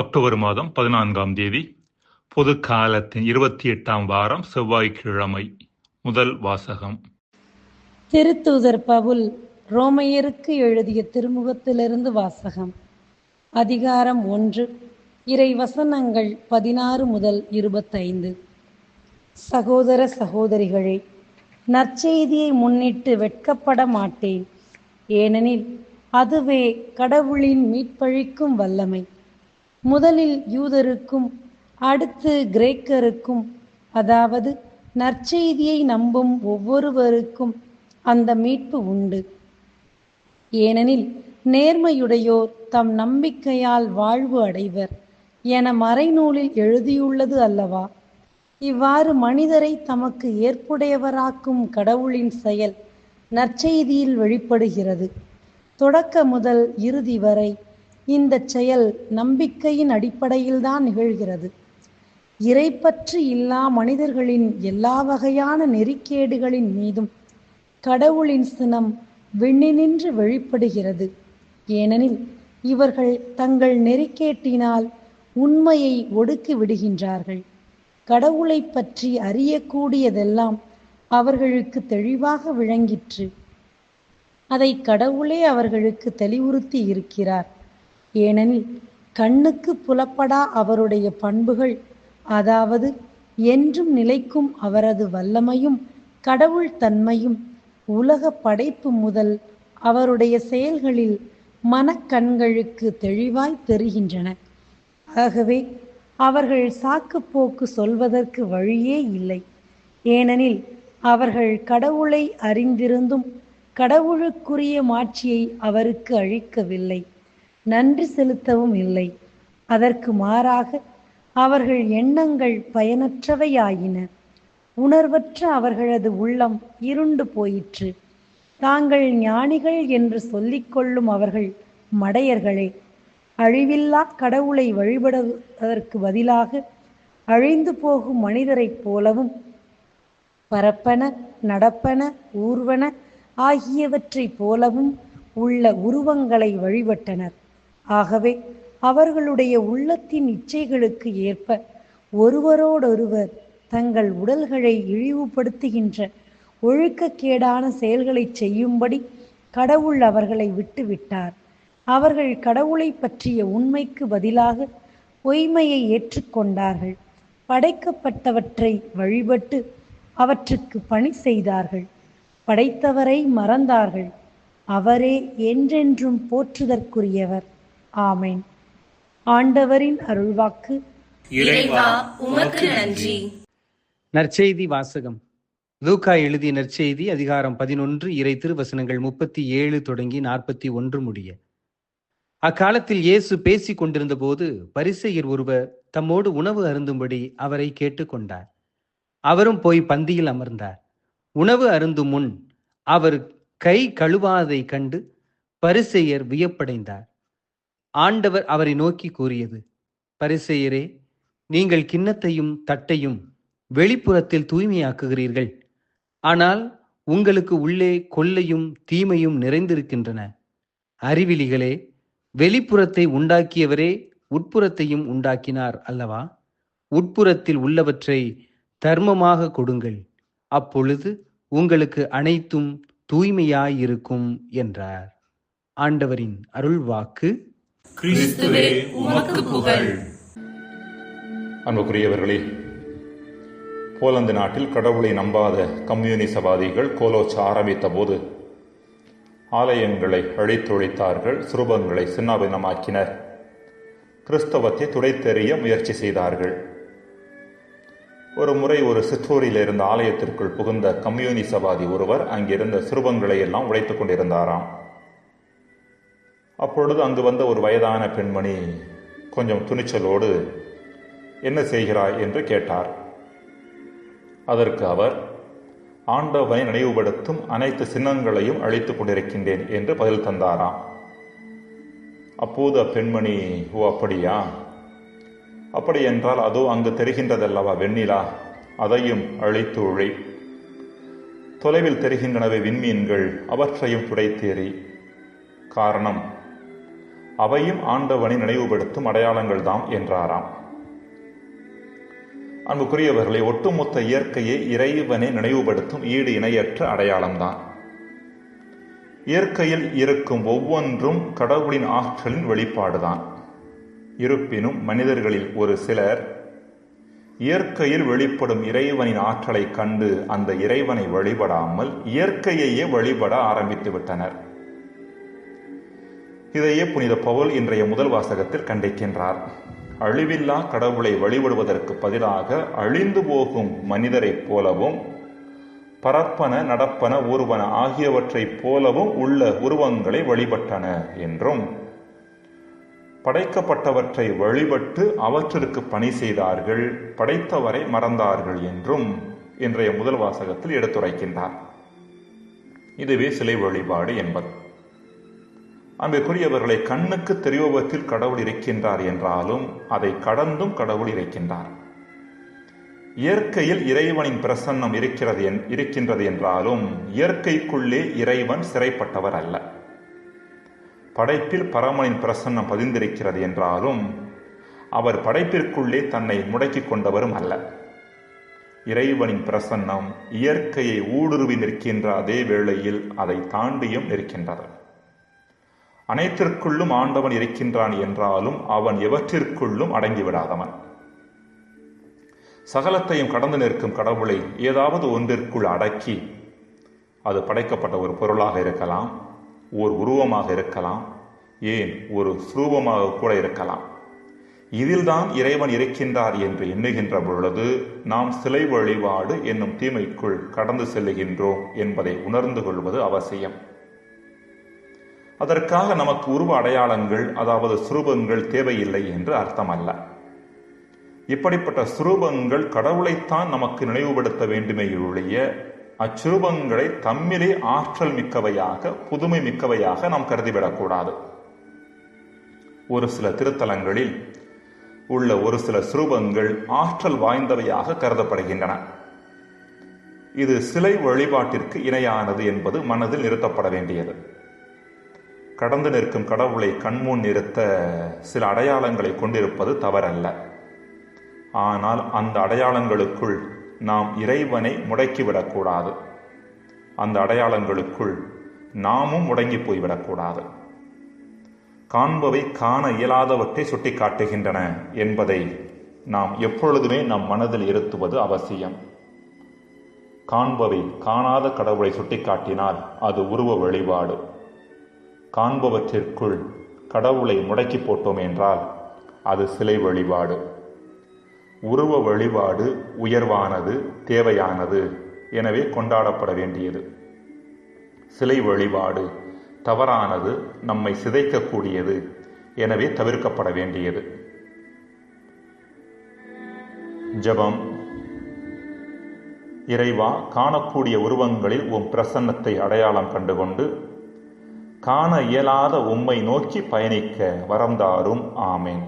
October மாதம் பதினான்காம் தேதி பொது காலத்தின் இருபத்தி எட்டாம் வாரம் செவ்வாய்க்கிழமை முதல் வாசகம். திருத்தூதர் பவுல் ரோமையருக்கு எழுதிய திருமுகத்திலிருந்து வாசகம். அதிகாரம் ஒன்று இறை வசனங்கள் பதினாறு முதல் இருபத்தைந்து. சகோதர சகோதரிகளே நற்செய்தியை முன்னிட்டு வெட்கப்பட மாட்டேன். ஏனெனில் அதுவே கடவுளின் மீட்பழிக்கும் வல்லமை. முதலில் யூதருக்கும் அடுத்து கிரேக்கருக்கும் அதாவது நற்செய்தியை நம்பும் ஒவ்வொருவருக்கும் அந்த மீட்பு உண்டு. ஏனெனில் நேர்மையுடையோர் தம் நம்பிக்கையால் வாழ்வு அடைவர் என மறைநூலில் எழுதியுள்ளது அல்லவா? இவ்வாறு மனிதரை தமக்கு ஏற்புடையவராக்கும் கடவுளின் செயல் நற்செய்தியில் வெளிப்படுகிறது. தொடக்க முதல் இறுதி வரை இந்த செயல் நம்பிக்கையின் அடிப்படையில்தான் நிகழ்கிறது. இறைப்பற்று இல்லா மனிதர்களின் எல்லா வகையான நெறிக்கேடுகளின் மீதும் கடவுளின் சினம் விண்ணினின்று வெளிப்படுகிறது. ஏனெனில் இவர்கள் தங்கள் நெறிக்கேட்டினால் உண்மையை ஒடுக்கி விடுகின்றார்கள். கடவுளை பற்றி அறியக்கூடியதெல்லாம் அவர்களுக்கு தெளிவாக விளங்கிற்று. அதை கடவுளே அவர்களுக்கு தெளிவுறுத்தி இருக்கிறார். ஏனெனில் கண்ணுக்கு புலப்படா அவருடைய பண்புகள் அதாவது என்றும் நிலைக்கும் அவரது வல்லமையும் கடவுள் தன்மையும் உலக படைப்பு முதல் அவருடைய செயல்களில் மனக்கண்களுக்கு தெளிவாய் தெரிகின்றன. ஆகவே அவர்கள் சாக்குப்போக்கு சொல்வதற்கு வழியே இல்லை. ஏனெனில் அவர்கள் கடவுளை அறிந்திருந்தும் கடவுளுக்குரிய மாட்சியை அவருக்கு அழிக்கவில்லை நன்றி செலுத்தவும் இல்லை. அதற்கு மாறாக அவர்கள் எண்ணங்கள் பயனற்றவையாயின. உணர்வற்ற அவர்களது உள்ளம் இருண்டு போயிற்று. தாங்கள் ஞானிகள் என்று சொல்லிக்கொள்ளும் அவர்கள் மடையர்களே அழிவில்லா கடவுளை வழிபடுவதற்கு பதிலாக அழிந்து போகும் மனிதரைப் போலவும் பரப்பன நடப்பன ஊர்வன ஆகியவற்றைப் போலவும் உள்ள உருவங்களை வழிபட்டனர். ஆகவே அவர்களுடைய உள்ளத்தின் இச்சைகளுக்கு ஏற்ப ஒருவரோடொருவர் தங்கள் உடல்களை இழிவுபடுத்துகின்ற ஒழுக்கக்கேடான செயல்களை செய்யும்படி கடவுள் அவர்களை விட்டுவிட்டார் அவர்கள் கடவுளை பற்றிய உண்மைக்கு பதிலாக பொய்மையை ஏற்றுக்கொண்டார்கள் படைக்கப்பட்டவற்றை வழிபட்டு அவற்றுக்கு பணி செய்தார்கள். படைத்தவரை மறந்தார்கள். அவரே என்றென்றும் போற்றுதற்குரியவர். ஆமேன். ஆண்டவரின் அருள்வாக்கு. இறைவா உமக்கு நன்றி. நற்செய்தி வாசகம். லூக்கா எழுதிய நற்செய்தி அதிகாரம் பதினொன்று இறை திருவசனங்கள் முப்பத்தி ஏழு தொடங்கி நாற்பத்தி ஒன்று முடிய. அக்காலத்தில் இயேசு பேசிக் கொண்டிருந்த போது பரிசெயர் ஒருவர் தம்மோடு உணவு அருந்தும்படி அவரை கேட்டுக்கொண்டார் அவரும் போய் பந்தியில் அமர்ந்தார். உணவு அருந்தும் முன் அவர் கை கழுவாதை கண்டு பரிசெயர் வியப்படைந்தார். ஆண்டவர் அவரை நோக்கி கூறியது பரிசெயரே நீங்கள் கிண்ணத்தையும் தட்டையும் வெளிப்புறத்தில் தூய்மையாக்குகிறீர்கள். ஆனால் உங்களுக்கு உள்ளே கொள்ளையும் தீமையும் நிறைந்திருக்கின்றன. அறிவிலிகளே வெளிப்புறத்தை உண்டாக்கியவரே உட்புறத்தையும் உண்டாக்கினார் அல்லவா? உட்புறத்தில் உள்ளவற்றை தர்மமாக கொடுங்கள். அப்பொழுது உங்களுக்கு அனைத்தும் தூய்மையாயிருக்கும் என்றார். ஆண்டவரின் அருள்வாக்கு கிறிஸ்துவே உமக்கு புகழ். அன்புக்குரியவர்களே போலந்து நாட்டில் கடவுளை நம்பாத கம்யூனிசவாதிகள் கோலோச்ச ஆரம்பித்த போது ஆலயங்களை அழித்தொழித்தார்கள் சுரூபங்களை சின்னாபினமாக்கினர் கிறிஸ்தவத்தை துடைத்தெறிய முயற்சி செய்தார்கள். ஒரு முறை ஒரு சிற்றூரில் இருந்த ஆலயத்திற்குள் புகுந்த கம்யூனிசவாதி ஒருவர் அங்கிருந்த சிறுபங்களை எல்லாம் உடைத்துக் கொண்டிருந்தாராம். அப்பொழுது அங்கு வந்த ஒரு வயதான பெண்மணி கொஞ்சம் துணிச்சலோடு என்ன செய்கிறாய்? என்று கேட்டார். அதற்கு அவர் ஆண்டவனை நினைவுபடுத்தும் அனைத்து சின்னங்களையும் அழித்துக் கொண்டிருக்கின்றேன் என்று பதில் தந்தாராம். அப்போது அப்பெண்மணி ஓ அப்படியா? அப்படி என்றால் அதோ அங்கு தெரிகின்றதல்லவா வெண்ணிலா? அதையும் அழித்து உழை. தொலைவில் தெரிகின்றனவே விண்மீன்கள் அவற்றையும் துடைத்தேறி காரணம் அவையும் ஆண்டவனை நினைவுபடுத்தும் அடையாளங்கள் தாம் என்றாராம். அன்புக்குரியவர்களை ஒட்டுமொத்த இயற்கையை இறைவனை நினைவுபடுத்தும் ஈடு இணையற்ற அடையாளம்தான். இயற்கையில் இருக்கும் ஒவ்வொன்றும் கடவுளின் ஆற்றலின் வெளிப்பாடுதான். இருப்பினும் மனிதர்களில் ஒரு சிலர் இயற்கையில் வெளிப்படும் இறைவனின் ஆற்றலை கண்டு அந்த இறைவனை வழிபடாமல் இயற்கையையே வழிபட ஆரம்பித்து விட்டனர். இதையே புனித பவுல் இன்றைய முதல் வாசகத்தில் கண்டிக்கின்றார். அழிவில்லா கடவுளை வழிபடுவதற்கு பதிலாக அழிந்து போகும் மனிதரைப் போலவும் பரப்பன நடப்பன ஊர்வன ஆகியவற்றைப் போலவும் உள்ள உருவங்களை வழிபட்டன என்றும் படைக்கப்பட்டவற்றை வழிபட்டு அவற்றிற்கு பணி செய்தார்கள் படைத்தவரை மறந்தார்கள் என்றும் இன்றைய முதல் வாசகத்தில் எடுத்துரைக்கின்றார். இதுவே சிலை வழிபாடு என்பது. அன்புக்குரியவர்களை கண்ணுக்கு தெரியுவத்தில் கடவுள் இருக்கின்றார் என்றாலும் அதை கடந்தும் கடவுள் இருக்கின்றார். இயற்கையில் இறைவனின் பிரசன்னம் இருக்கிறது இருக்கின்றது என்றாலும் இயற்கைக்குள்ளே இறைவன் சிறைப்பட்டவர் அல்ல. படைப்பில் பரமனின் பிரசன்னம் பதிந்திருக்கிறது என்றாலும் அவர் படைப்பிற்குள்ளே தன்னை முடக்கிக் கொண்டவரும் அல்ல. இறைவனின் பிரசன்னம் இயற்கையை ஊடுருவி நிற்கின்ற அதே வேளையில் அதை தாண்டியும் நிற்கின்றது. அனைத்திற்குள்ளும் ஆண்டவன் இருக்கின்றான் என்றாலும் அவன் எவற்றிற்குள்ளும் அடங்கிவிடாதவன். சகலத்தையும் கடந்து நிற்கும் கடவுளை ஏதாவது ஒன்றிற்குள் அடக்கி அது படைக்கப்பட்ட ஒரு பொருளாக இருக்கலாம் ஓர் உருவமாக இருக்கலாம் ஏன் ஒரு சுரூபமாக கூட இருக்கலாம். இதில்தான் இறைவன் இருக்கின்றார் என்று எண்ணுகின்ற பொழுது நாம் சிலை வழிபாடு என்னும் தீமைக்குள் கடந்து செல்லுகின்றோம் என்பதை உணர்ந்து கொள்வது அவசியம். அதற்காக நமக்கு உருவ அடையாளங்கள் அதாவது சுரூபங்கள் தேவையில்லை என்று அர்த்தமல்ல. இப்படிப்பட்ட சுரூபங்கள் கடவுளைத்தான் நமக்கு நினைவுபடுத்த வேண்டுமே ஒழிய அச்சுரூபங்களை தம்மிலே ஆற்றல் மிக்கவையாக புதுமை மிக்கவையாக நாம் கருதிவிடக்கூடாது. ஒரு சில திருத்தலங்களில் உள்ள ஒரு சில சுரூபங்கள் ஆற்றல் வாய்ந்தவையாக கருதப்படுகின்றன. இது சிலை வழிபாட்டிற்கு இணையானது என்பது மனதில் நிறுத்தப்பட வேண்டியது. கடந்து நிற்கும் கடவுளை கண்முன் நிறுத்த சில அடையாளங்களை கொண்டிருப்பது தவறல்ல. ஆனால் அந்த அடையாளங்களுக்குள் நாம் இறைவனை முடக்கிவிடக்கூடாது. அந்த அடையாளங்களுக்குள் நாமும் முடங்கி போய்விடக்கூடாது. காண்பவை காண இயலாதவற்றை சுட்டிக்காட்டுகின்றன என்பதை நாம் எப்பொழுதுமே நம் மனதில் இருத்துவது அவசியம். காண்பவை காணாத கடவுளை சுட்டிக்காட்டினால் அது உருவ வழிபாடு காண்பவற்றிற்குள் கடவுளை முடக்கி போட்டோம் என்றால் அது சிலை வழிபாடு. உருவ வழிபாடு உயர்வானது தேவையானது எனவே கொண்டாடப்பட வேண்டியது. சிலை வழிபாடு தவறானது நம்மை சிதைக்கக்கூடியது எனவே தவிர்க்கப்பட வேண்டியது. ஜபம். இறைவா காணக்கூடிய உருவங்களில் உம் பிரசன்னத்தை அடையாளம் கண்டுகொண்டு காண இயலாத உம்மை நோக்கி பயணிக்க வரம்தாரும் ஆமேன்.